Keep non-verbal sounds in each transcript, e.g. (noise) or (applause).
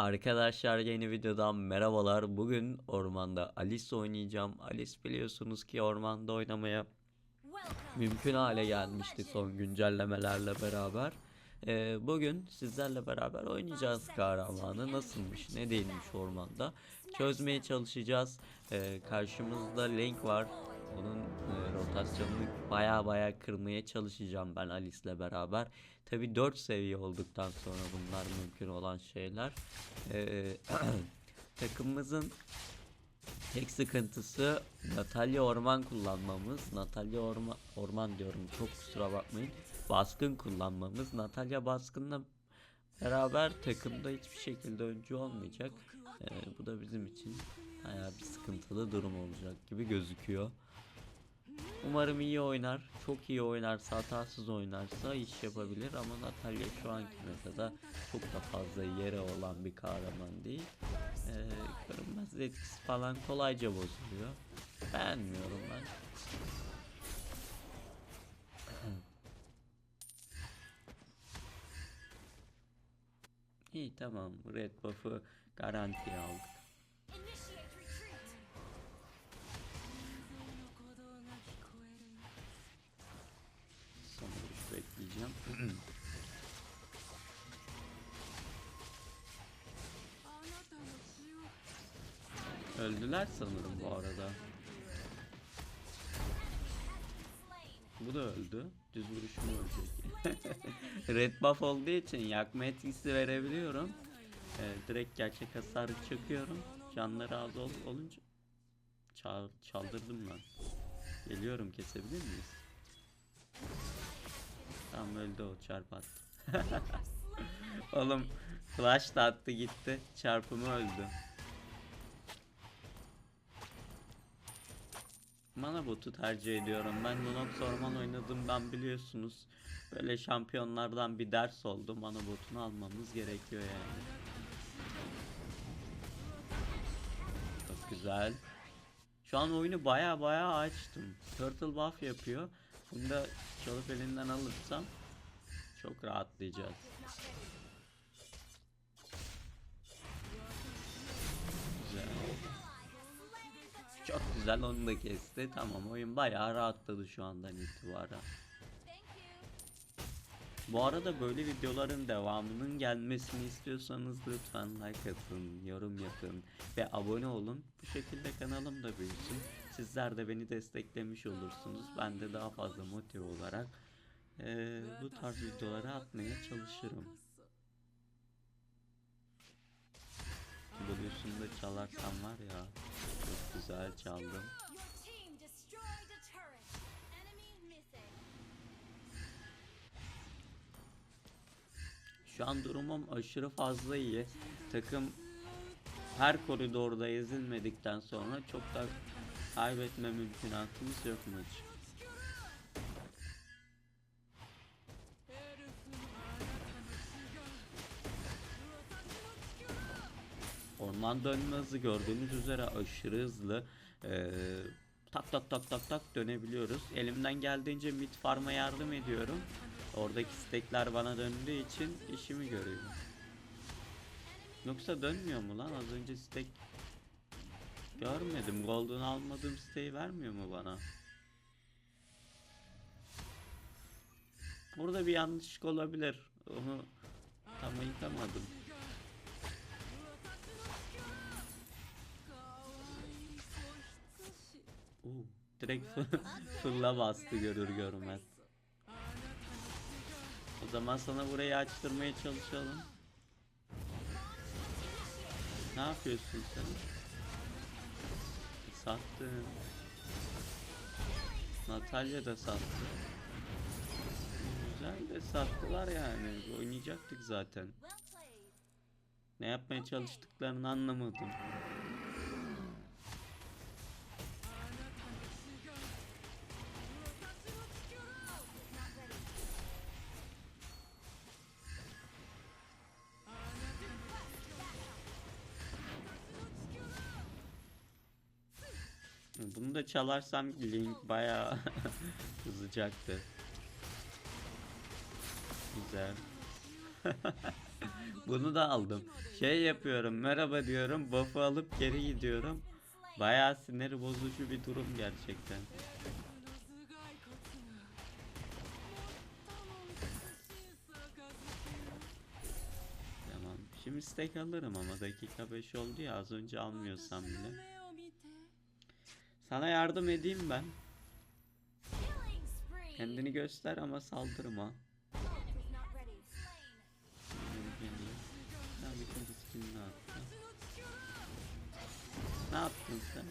Arkadaşlar yeni videodan merhabalar. Bugün ormanda Alice oynayacağım. Alice biliyorsunuz ki ormanda oynamaya mümkün hale gelmişti son güncellemelerle beraber. Ee, bugün sizlerle beraber oynayacağız kahramanı. Nasılmış, ne değilmiş ormanda. Çözmeye çalışacağız. Ee, karşımızda Link var. Onun e, rotasyonunu baya baya kırmaya çalışacağım ben Alice'le beraber. Tabi 4 seviye olduktan sonra bunlar mümkün olan şeyler. Ee, (clears throat) takımımızın tek sıkıntısı Natalya Orman kullanmamız. Natalya Orman, Orman diyorum çok kusura bakmayın. Baskın kullanmamız. Natalya Baskın'la beraber takımda hiçbir şekilde öncü olmayacak. Ee, bu da bizim için bayağı bir sıkıntılı durum olacak gibi gözüküyor. Umarım iyi oynar. Çok iyi oynarsa, hatasız oynarsa iş yapabilir ama Natalya şu anki metada çok da fazla yere olan bir kahraman değil. Ee, görünmez etkisi falan kolayca bozuluyor. Beğenmiyorum ben. İyi tamam. Red buff'ı garantiye aldık. Bekleyeceğim. (clears throat) Öldüler sanırım bu arada. Bu da öldü. Düz vuruşum ölecek. (laughs) Red buff olduğu için yakma etkisi verebiliyorum. Ee, direkt gerçek hasarı çakıyorum. Canları az ol olunca Çal çaldırdım ben. Geliyorum kesebilir miyiz? Tam öldü o çarp attı. (laughs) Oğlum flash da attı gitti. Çarpımı öldü. Mana botu tercih ediyorum. Ben Lunox Orman oynadığımdan biliyorsunuz. Böyle şampiyonlardan bir ders oldu. Mana botunu almamız gerekiyor yani. Çok güzel. Şu an oyunu baya baya açtım. Turtle buff yapıyor. Bunu da çalıp elinden alırsam çok rahatlayacağız. Çok güzel onu da kesti. Tamam oyun bayağı rahatladı şu andan itibaren. Bu arada böyle videoların devamının gelmesini istiyorsanız lütfen like atın, yorum yapın ve abone olun. Bu şekilde kanalım da büyüsün. Sizler de beni desteklemiş olursunuz. Ben de daha fazla motive olarak eee, bu tarz videoları atmaya çalışırım. Blues'unu da çalarsam var ya çok güzel çaldım. Şu an durumum aşırı fazla iyi. Takım her koridorda ezilmedikten sonra çok da kaybetme mümkünatımız yok maç. Orman dönme hızı gördüğünüz üzere aşırı hızlı. Ee, tak tak tak tak tak dönebiliyoruz. Elimden geldiğince mid farm'a yardım ediyorum. Oradaki stekler bana döndüğü için işimi görüyor. Yoksa dönmüyor mu lan? Az önce stek görmedim. Golden almadığım steği vermiyor mu bana? Burada bir yanlışlık olabilir. Onu tam yıkamadım. Oo, direkt fı- (laughs) fırla bastı görür görmez. O zaman sana burayı açtırmaya çalışalım. Ne yapıyorsun sen? Sattın. Natalya da sattı. Güzel de sattılar yani. Oynayacaktık zaten. Ne yapmaya çalıştıklarını anlamadım. Çalarsam Link bayağı (laughs) kızacaktı. Güzel. (laughs) Bunu da aldım. Şey yapıyorum. Merhaba diyorum. Buff'ı alıp geri gidiyorum. Bayağı sinir bozucu bir durum gerçekten. Tamam. Şimdi stack alırım ama dakika 5 oldu ya az önce almıyorsam bile. Sana yardım edeyim ben. Kendini göster ama saldırma. Bütün. Ne yaptın sen?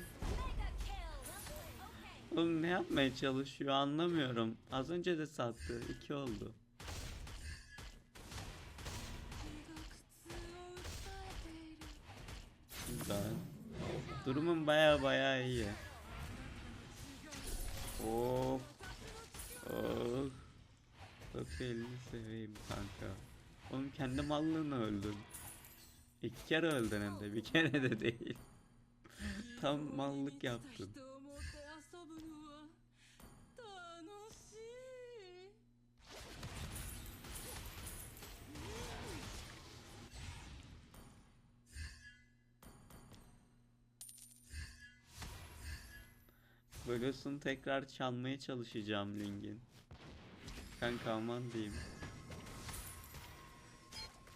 Oğlum ne yapmaya çalışıyor anlamıyorum. Az önce de sattı. iki oldu. Güzel. Durumum baya baya iyi. Of. Of. Çok elini seveyim kanka. Oğlum kendi mallığını öldün. İki kere öldün hem de bir kere de değil. Tam mallık yaptın. Böylesini tekrar çalmaya çalışacağım Ling'in. Kanka aman diyeyim.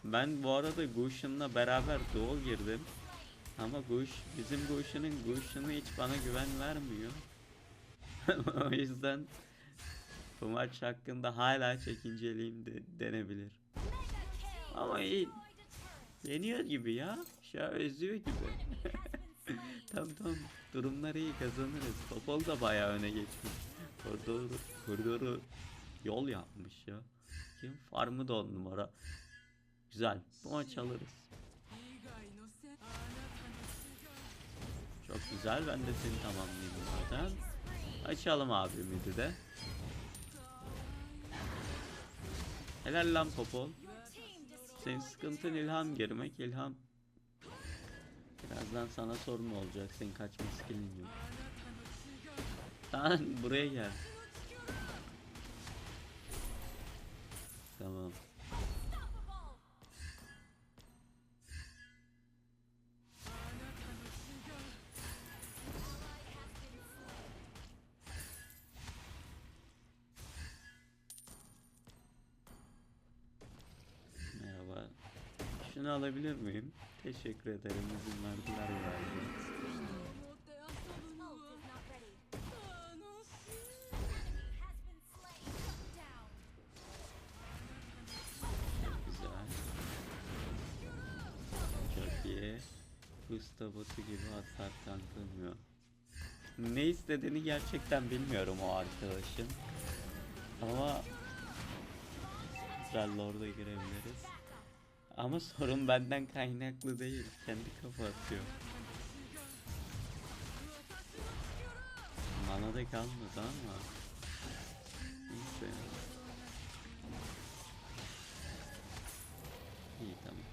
Ben bu arada Gushin'la beraber Doğu girdim. Ama Gush, bizim Gush'inin Gush'ını hiç bana güven vermiyor. (laughs) o yüzden bu maç hakkında hala çekinceliyim de denebilir. Ama iyi. Yeniyor gibi ya. Şu an özlüyor gibi. (laughs) tamam tamam. Durumlar iyi kazanırız. Topol da bayağı öne geçmiş. Koridoru, koridoru yol yapmış ya. Kim? Farmı da on numara. Güzel. Bu maç alırız. Çok güzel. Ben de seni tamamlayayım zaten. Açalım abi midi de. Helal lan Popol. Senin sıkıntın ilham girmek. ilham Birazdan sana sorun olacak. Senin kaçma skillin yok. Lan buraya gel. Tamam. üstüne alabilir miyim? Teşekkür ederim. İzin verdiler galiba. diye buz tabutu gibi hasar kandırmıyor. Ne istediğini gerçekten bilmiyorum o arkadaşın. Ama Trellord'a girebiliriz. Ama sorun benden kaynaklı değil. Kendi kafa atıyor. Bana da kalmadı ama. Neyse. İyi tamam.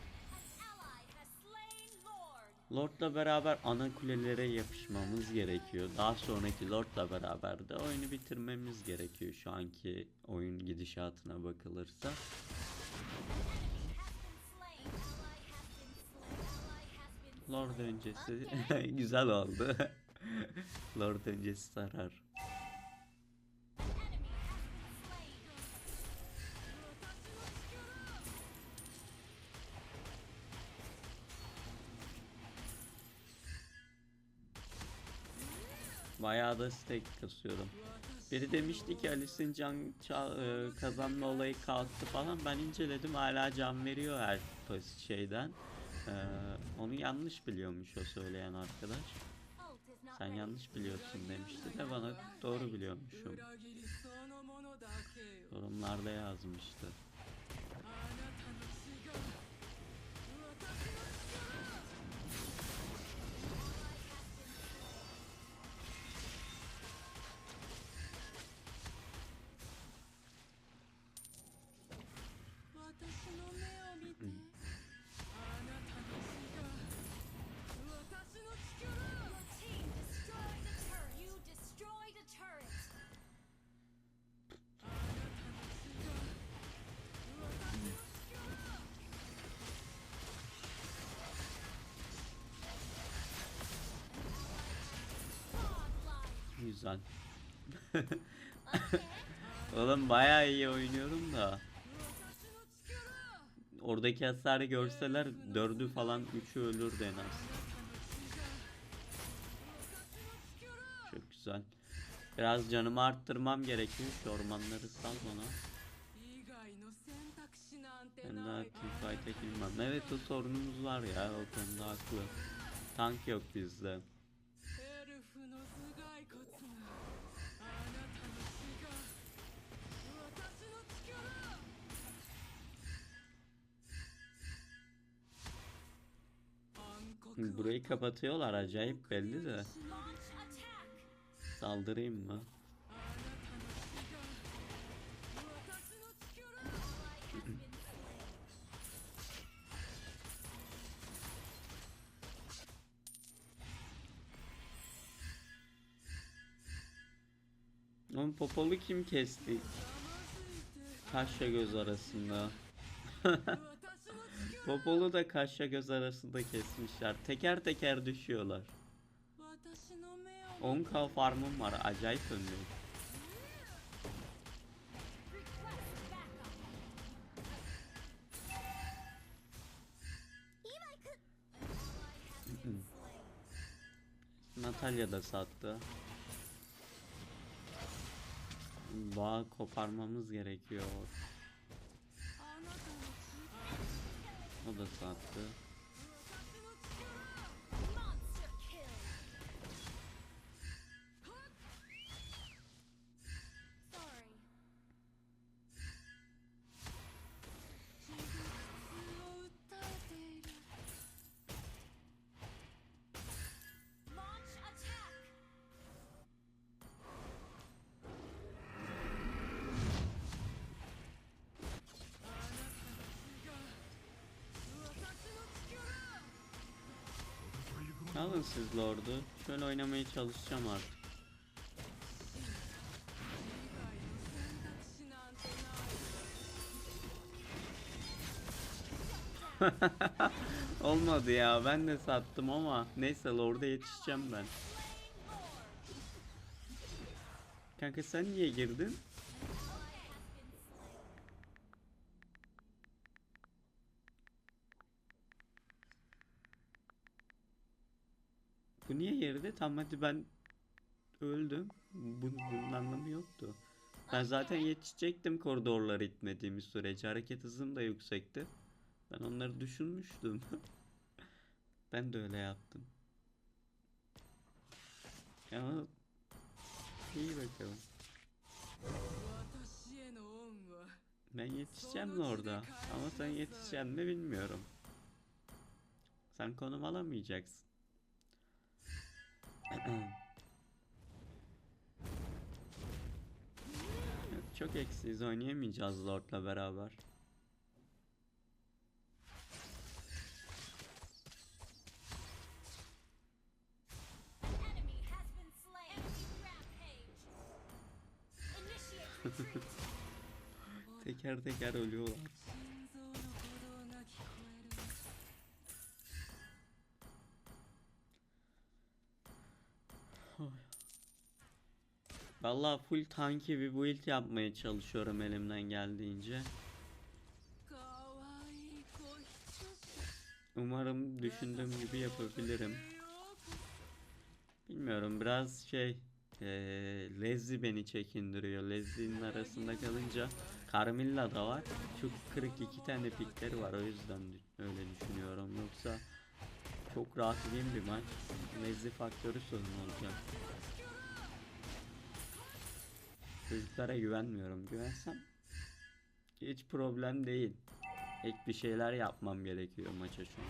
Lord'la beraber ana kulelere yapışmamız gerekiyor. Daha sonraki Lord'la beraber de oyunu bitirmemiz gerekiyor şu anki oyun gidişatına bakılırsa. (laughs) (laughs) Lord öncesi güzel oldu. Lord öncesi sarar. Bayağı da stake kasıyorum. Biri demişti ki Alice'in can e, kazanma olayı kalktı falan. Ben inceledim hala can veriyor her şeyden. Ee, onu yanlış biliyormuş o söyleyen arkadaş. Sen yanlış biliyorsun demişti de bana doğru biliyormuşum. Yorumlarda yazmıştı. güzel. (laughs) Oğlum baya iyi oynuyorum da. Oradaki hasarı görseler dördü falan üçü ölür en az. Çok güzel. Biraz canımı arttırmam gerekiyor. Şu ormanları sal bana. Ben daha teamfight'e girmem. Evet o sorunumuz var ya. O konuda haklı. Tank yok bizde. Burayı kapatıyorlar acayip belli de. Saldırayım mı? (clears throat) Oğlum popolu kim kesti? Kaşla göz arasında. (laughs) Popolu da kaşla göz arasında kesmişler. Teker teker düşüyorlar. 10k farmım var. Acayip önlüyüm. Natalya da sattı. Bağ koparmamız gerekiyor. No, Obezwładcy. Alın siz Lord'u. Şöyle oynamaya çalışacağım artık. (laughs) Olmadı ya ben de sattım ama neyse Lord'a yetişeceğim ben. Kanka sen niye girdin? Bu niye yerde? Tam hadi ben öldüm. Bunun, bunun anlamı yoktu. Ben zaten yetişecektim koridorları itmediğimiz sürece. Hareket hızım da yüksekti. Ben onları düşünmüştüm. (laughs) ben de öyle yaptım. Ama iyi bakalım. Ben yetişeceğim mi orada? Ama sen yetişeceksin mi bilmiyorum. Sen konum alamayacaksın. Çok eksiyiz oynayamayacağız Lord'la beraber. (laughs) Teker teker ölüyorlar. Valla full tanki bir build yapmaya çalışıyorum elimden geldiğince. Umarım düşündüğüm gibi yapabilirim. Bilmiyorum biraz şey ee, Lezzi beni çekindiriyor. Lezzi'nin arasında kalınca Carmilla da var. Çok 42 tane pikleri var o yüzden öyle düşünüyorum. Yoksa çok rahat bir maç. Lezzi faktörü sorun olacak. Çocuklara güvenmiyorum. Güvensem hiç problem değil. Ek bir şeyler yapmam gerekiyor maça şu an.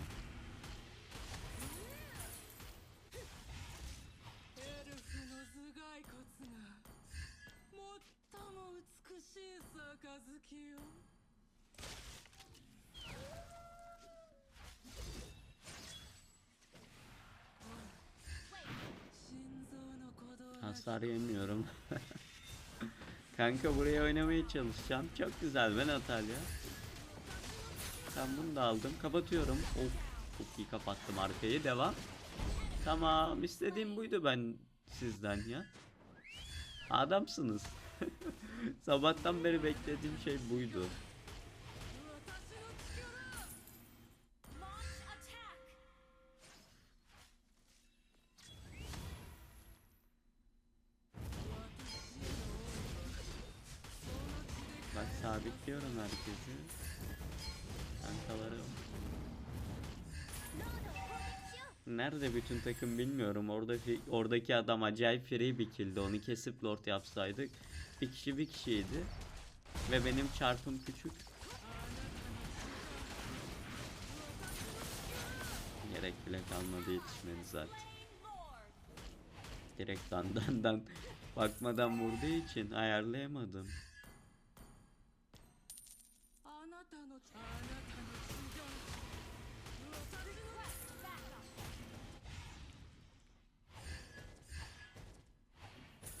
Hasar yemiyorum. (laughs) Kanka buraya oynamaya çalışacağım. Çok güzel ben Natalya. Ben bunu da aldım. Kapatıyorum. Of çok iyi kapattım arkayı. Devam. Tamam istediğim buydu ben sizden ya. Adamsınız. (laughs) Sabahtan beri beklediğim şey buydu. Nerede bütün takım bilmiyorum. Orada oradaki adam acayip free bir killdi. Onu kesip lord yapsaydık. Bir kişi bir kişiydi. Ve benim çarpım küçük. Gerek bile kalmadı yetişmedi zaten. Direkt dandandan bakmadan vurduğu için ayarlayamadım.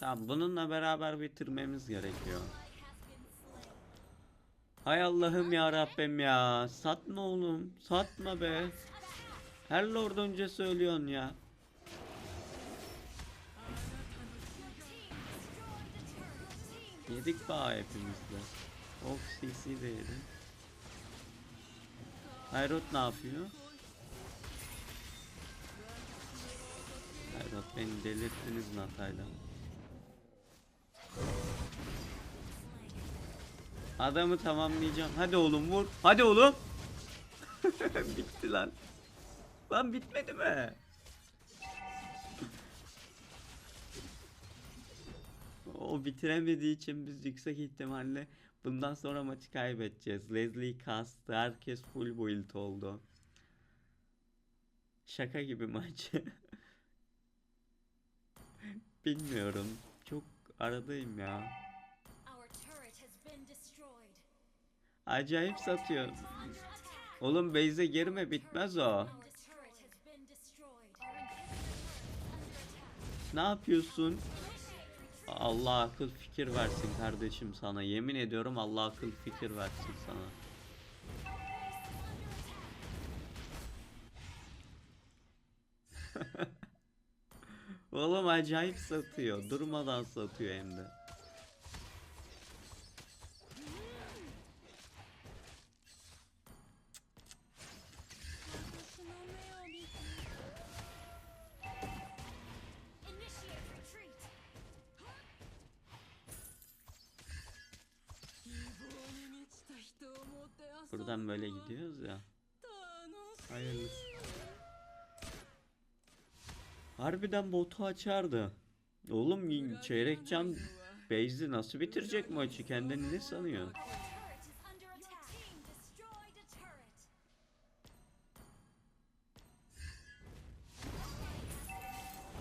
Tamam bununla beraber bitirmemiz gerekiyor. Hay Allah'ım ya Rabbim ya. Satma oğlum. Satma be. Her lord önce söylüyorsun ya. Yedik bağ hepimiz de. Of CC de. Hayrot ne yapıyor? Hayrot beni delirttiniz Natay'la. Adamı tamamlayacağım. Hadi oğlum vur. Hadi oğlum. (laughs) Bitti lan. Lan bitmedi mi? O bitiremediği için biz yüksek ihtimalle bundan sonra maçı kaybedeceğiz. Leslie kastı. Herkes full build oldu. Şaka gibi maç. (laughs) Bilmiyorum. Aradayım ya. Acayip satıyor. Oğlum base'e girme bitmez o. Ne yapıyorsun? Allah akıl fikir versin kardeşim sana. Yemin ediyorum Allah akıl fikir versin sana. (laughs) Oğlum acayip satıyor. Durmadan satıyor hem de. Harbiden botu açardı. Oğlum çeyrek can Beyzi nasıl bitirecek maçı? Kendini ne sanıyor?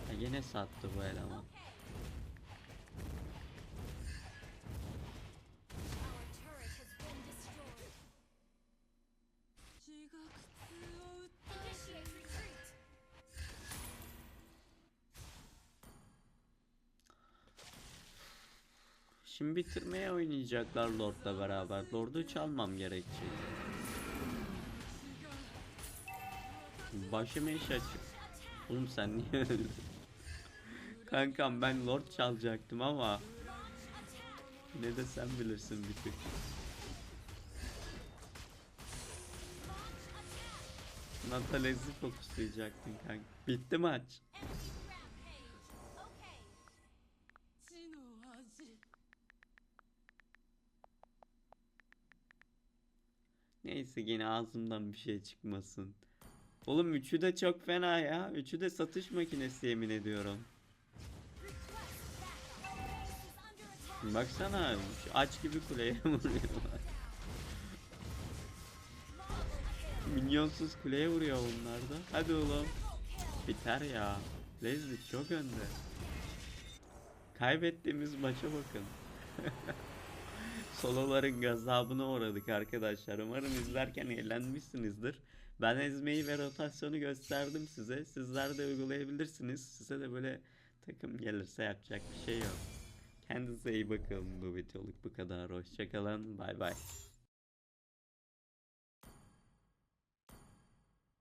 Ha, yine sattı bu eleman. Şimdi bitirmeye oynayacaklar Lord'la beraber. Lord'u çalmam gerekecek. Başıma iş açık. Oğlum sen niye? Kankam ben Lord çalacaktım ama ne de sen bilirsin bir tık. Natalez'i fokuslayacaktın kanka. Bitti maç. Neyse yine ağzımdan bir şey çıkmasın. Oğlum üçü de çok fena ya. Üçü de satış makinesi yemin ediyorum. Baksana aç gibi kuleye (laughs) vuruyorlar. Minyonsuz kuleye vuruyor bunlar da. Hadi oğlum. Biter ya. Leslie çok önde. Kaybettiğimiz maça bakın. (laughs) Soloların gazabına uğradık arkadaşlar. Umarım izlerken eğlenmişsinizdir. Ben ezmeyi ve rotasyonu gösterdim size. Sizler de uygulayabilirsiniz. Size de böyle takım gelirse yapacak bir şey yok. Kendinize iyi bakın. Bu videoluk bu kadar. Hoşçakalın. Bay bay.